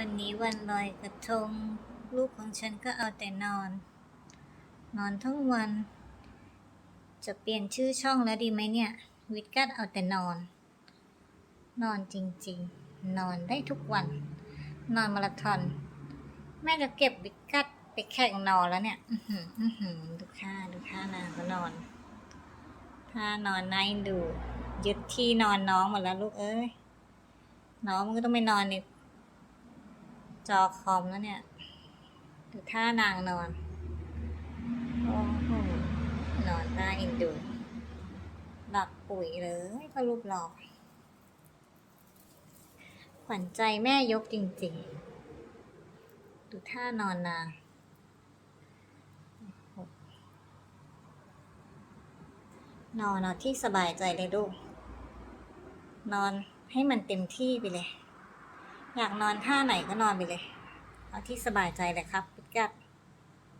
วันนี้วันลอยกระทง ลูกของฉันก็เอาแต่นอน นอนทั้งวัน จะเปลี่ยนชื่อช่องแล้วดีไหมเนี่ย วิดกัดเอาแต่นอน นอนจริงๆ นอนได้ทุกวัน นอนมาราธอน แม่จะเก็บวิดกัดไปแข่งนอนแล้วเนี่ย อืออือดูท่าดูท่านางก็นอนท่านอนนาเอ็นดู ยึดที่นอนน้องหมดแล้วลูกเอ้ย น้องมันก็ต้องไปนอนใน จอคอมแล้วเนี่ยดูท่านางนอน โอ้โห นอนหน้าเอ็นดูหลับปุ๋ยเลยก็รูปหลอกขวัญใจแม่ยกจริงๆ ดูท่านอนนางนอนเอาที่สบายใจเลยลูก นอนให้มันเต็มที่ไปเลย อยากนอนท่าไหนก็นอนไปเลย เอาที่สบายใจเลยครับพุดกัด